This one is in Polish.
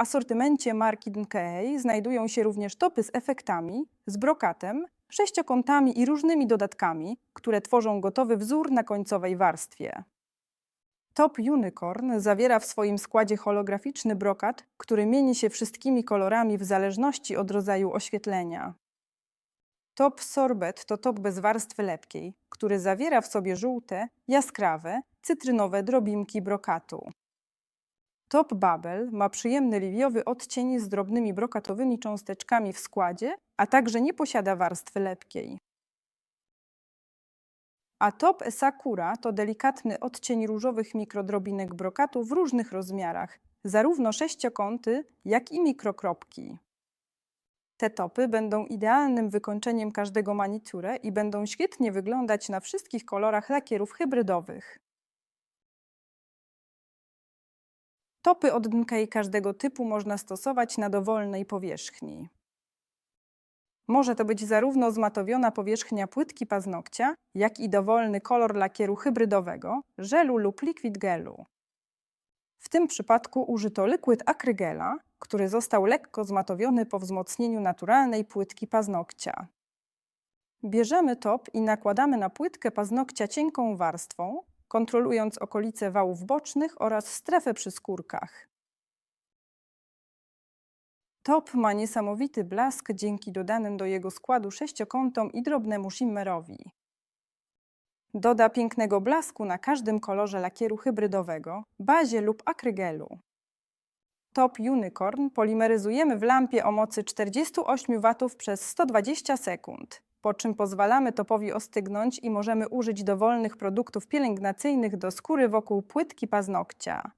asortymencie marki Dnkei znajdują się również topy z efektami, z brokatem, sześciokątami i różnymi dodatkami, które tworzą gotowy wzór na końcowej warstwie. Top Unicorn zawiera w swoim składzie holograficzny brokat, który mieni się wszystkimi kolorami w zależności od rodzaju oświetlenia. Top Sorbet to top bez warstwy lepkiej, który zawiera w sobie żółte, jaskrawe, cytrynowe drobinki brokatu. Top Bubble ma przyjemny liwiowy odcień z drobnymi brokatowymi cząsteczkami w składzie, a także nie posiada warstwy lepkiej. A top Sakura to delikatny odcień różowych mikrodrobinek brokatu w różnych rozmiarach, zarówno sześciokąty, jak i mikrokropki. Te topy będą idealnym wykończeniem każdego manicure i będą świetnie wyglądać na wszystkich kolorach lakierów hybrydowych. Topy od każdego typu można stosować na dowolnej powierzchni. Może to być zarówno zmatowiona powierzchnia płytki paznokcia, jak i dowolny kolor lakieru hybrydowego, żelu lub liquid gelu. W tym przypadku użyto liquid akrygela, który został lekko zmatowiony po wzmocnieniu naturalnej płytki paznokcia. Bierzemy top i nakładamy na płytkę paznokcia cienką warstwą, kontrolując okolice wałów bocznych oraz strefę przy skórkach. Top ma niesamowity blask dzięki dodanym do jego składu sześciokątom i drobnemu shimmerowi. Doda pięknego blasku na każdym kolorze lakieru hybrydowego, bazie lub akrygelu. Top Unicorn polimeryzujemy w lampie o mocy 48 W przez 120 sekund, po czym pozwalamy topowi ostygnąć i możemy użyć dowolnych produktów pielęgnacyjnych do skóry wokół płytki paznokcia.